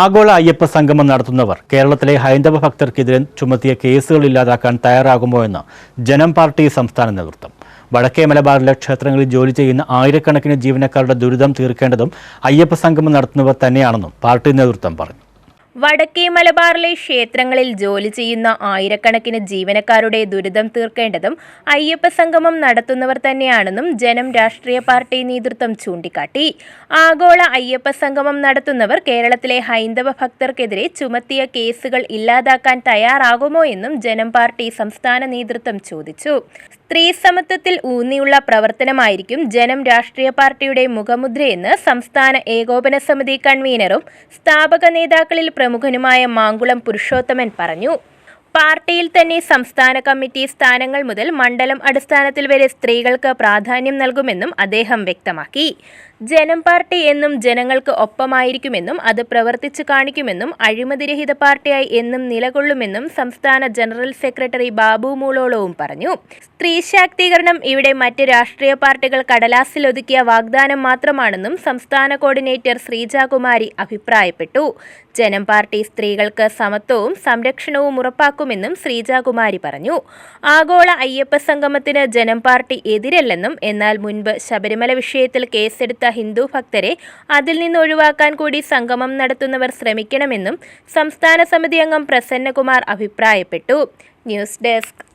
ആഗോള അയ്യപ്പ സംഗമം നടത്തുന്നവർ കേരളത്തിലെ ഹൈന്ദവ ഭക്തർക്കെതിരെ ചുമത്തിയ കേസുകൾ ഇല്ലാതാക്കാൻ തയ്യാറാകുമോ എന്ന് ജനം പാർട്ടി സംസ്ഥാന നേതൃത്വം. വടക്കേ മലബാറിലെ ക്ഷേത്രങ്ങളിൽ ജോലി ചെയ്യുന്ന ആയിരക്കണക്കിന് ജീവനക്കാരുടെ ദുരിതം തീർക്കേണ്ടതും അയ്യപ്പ സംഗമം നടത്തുന്നവർ തന്നെയാണെന്നും പാർട്ടി നേതൃത്വം പറഞ്ഞു. വടക്കേ മലബാറിലെ ക്ഷേത്രങ്ങളിൽ ജോലി ചെയ്യുന്ന ആയിരക്കണക്കിന് ജീവനക്കാരുടെ ദുരിതം തീർക്കേണ്ടതും അയ്യപ്പ സംഗമം നടത്തുന്നവർ തന്നെയാണെന്നും ജനം രാഷ്ട്രീയ പാർട്ടി നേതൃത്വം ചൂണ്ടിക്കാട്ടി. ആഗോള അയ്യപ്പ സംഗമം നടത്തുന്നവർ കേരളത്തിലെ ഹൈന്ദവ ഭക്തർക്കെതിരെ ചുമത്തിയ കേസുകൾ ഇല്ലാതാക്കാൻ തയ്യാറാകുമോ എന്നും ജനം പാർട്ടി സംസ്ഥാന നേതൃത്വം ചോദിച്ചു. സ്ത്രീ സമത്വത്തിൽ ഊന്നിയുള്ള പ്രവർത്തനമായിരിക്കും ജനം രാഷ്ട്രീയ പാർട്ടിയുടെ മുഖമുദ്രയെന്ന് സംസ്ഥാന ഏകോപന സമിതി കൺവീനറും സ്ഥാപക നേതാക്കളിൽ പ്രമുഖനുമായ മാങ്കുളം പുരുഷോത്തമൻ പറഞ്ഞു. പാർട്ടിയിൽ തന്നെ സംസ്ഥാന കമ്മിറ്റി സ്ഥാനങ്ങൾ മുതൽ മണ്ഡലം അടിസ്ഥാനത്തിൽ വരെ സ്ത്രീകൾക്ക് പ്രാധാന്യം നൽകുമെന്നും അദ്ദേഹം വ്യക്തമാക്കി. ജനം പാർട്ടി എന്നും ജനങ്ങൾക്ക് ഒപ്പമായിരിക്കുമെന്നും അത് പ്രവർത്തിച്ചു കാണിക്കുമെന്നും അഴിമതിരഹിത പാർട്ടിയായി എന്നും നിലകൊള്ളുമെന്നും സംസ്ഥാന ജനറൽ സെക്രട്ടറി ബാബു മൂളോളവും പറഞ്ഞു. സ്ത്രീ ശാക്തീകരണം ഇവിടെ മറ്റ് രാഷ്ട്രീയ പാർട്ടികൾ കടലാസിലൊതുക്കിയ വാഗ്ദാനം മാത്രമാണെന്നും സംസ്ഥാന കോർഡിനേറ്റർ ശ്രീജാകുമാരി അഭിപ്രായപ്പെട്ടു. ജനം പാർട്ടി സ്ത്രീകൾക്ക് സമത്വവും സംരക്ഷണവും ഉറപ്പാക്കുമെന്നും ശ്രീജാകുമാരി പറഞ്ഞു. ആഗോള അയ്യപ്പ സംഗമത്തിന് ജനം പാർട്ടി എതിരല്ലെന്നും എന്നാൽ മുൻപ് ശബരിമല വിഷയത്തിൽ കേസെടുത്ത ഹിന്ദു ഭക്തരെ അതിൽ നിന്ന് ഒഴിവാക്കാൻ കൂടി സംഗമം നടത്തുന്നവർ ശ്രമിക്കണമെന്നും സംസ്ഥാന സമിതി അംഗം പ്രസന്നകുമാർ അഭിപ്രായപ്പെട്ടു. News desk.